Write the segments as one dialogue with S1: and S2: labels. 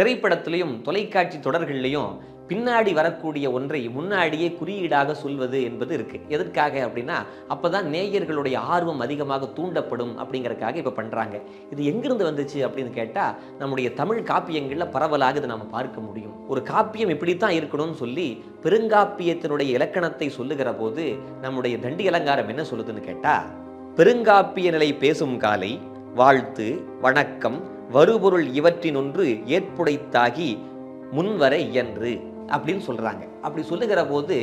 S1: திரைப்படத்திலையும் தொலைக்காட்சி தொடர்கள்லையும் பின்னாடி வரக்கூடிய ஒன்றை முன்னாடியே குறியீடாக சொல்வது என்பது இருக்கு. எதற்காக அப்படின்னா அப்போதான் நேயர்களுடைய ஆர்வம் அதிகமாக தூண்டப்படும் அப்படிங்கறதுக்காக இப்போ பண்றாங்க. இது எங்கிருந்து வந்துச்சு அப்படின்னு கேட்டால் நம்முடைய தமிழ் காப்பியங்கள்ல பரவலாக இதை நம்ம பார்க்க முடியும். ஒரு காப்பியம் இப்படித்தான் இருக்கணும்னு சொல்லி பெருங்காப்பியத்தினுடைய இலக்கணத்தை சொல்லுகிற போது நம்முடைய தண்டி அலங்காரம் என்ன சொல்லுதுன்னு கேட்டா பெருங்காப்பிய நிலை பேசும் காலை வாழ்த்து வணக்கம் வருபொருள் இவற்றினொன்று ஏற்புடைத்தாகி முன்வர இயன்று அப்படின்னு சொல்றாங்க. அப்படி சொல்லுகிற போது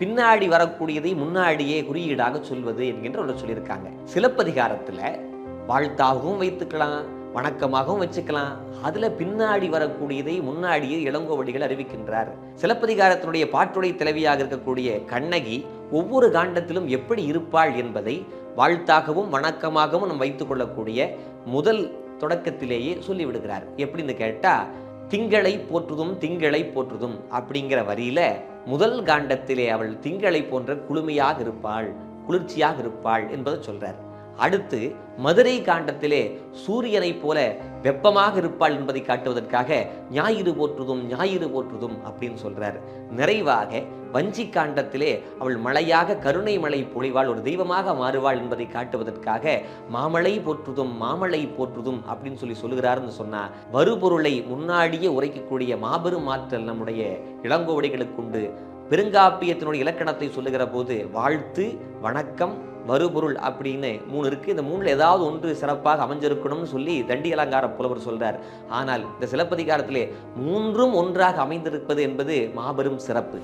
S1: பின்னாடி வரக்கூடியதை முன்னாடியே குறியீடாக சொல்வது என்கின்ற ஒரு சொல்லியிருக்காங்க. சிலப்பதிகாரத்துல வாழ்த்தாகவும் வைத்துக்கலாம் வணக்கமாகவும் வச்சுக்கலாம். அதுல பின்னாடி வரக்கூடியதை முன்னாடியே இளங்கோவடிகள் அறிவிக்கின்றார். சிலப்பதிகாரத்தினுடைய பாட்டுடை தலைவியாக இருக்கக்கூடிய கண்ணகி ஒவ்வொரு காண்டத்திலும் எப்படி இருப்பாள் என்பதை வாழ்த்தாகவும் வணக்கமாகவும் நம் வைத்துக் கொள்ளக்கூடிய முதல் தொடக்கத்திலேயே சொல்லிவிடுகிறார். எப்படின்னு கேட்டா திங்களை போற்றுதும் திங்களை போற்றுதும் அப்படிங்கிற வரியில முதல் காண்டத்திலே அவள் திங்களை போன்ற குளுமையாக இருப்பாள் குளிர்ச்சியாக இருப்பாள் என்பதை சொல்றார். அடுத்து மதுரை காண்டத்திலே சூரியனை போல வெப்பமாக இருப்பாள் என்பதை காட்டுவதற்காக ஞாயிறு போற்றுதும் ஞாயிறு போற்றுதும் அப்படின்னு சொல்றார். நிறைவாக வஞ்சி காண்டத்திலே அவள் மழையாக கருணை மழை பொழிவாள் ஒரு தெய்வமாக மாறுவாள் என்பதை காட்டுவதற்காக மாமழை போற்றுதும் மாமலை போற்றுதும் அப்படின்னு சொல்லி சொல்லுகிறாருன்னு சொன்னா வருபொருளை முன்னாடியே உரைக்கக்கூடிய மாபெரும் ஆற்றல் நம்முடைய இளங்கோவடிகளுக்கு உண்டு. பெருங்காப்பியத்தினுடைய இலக்கணத்தை சொல்லுகிற போது வாழ்த்து வணக்கம் வருபொருள் அப்படின்னு மூணு இருக்கு. இந்த மூணுல ஏதாவது ஒன்று சிறப்பாக அமைஞ்சிருக்கணும்னு சொல்லி தண்டி அலங்கார புலவர் சொல்கிறார் ஆனால் இந்த சிலப்பதிகாரத்திலே மூன்றும் ஒன்றாக அமைந்திருப்பது என்பது மாபெரும் சிறப்பு.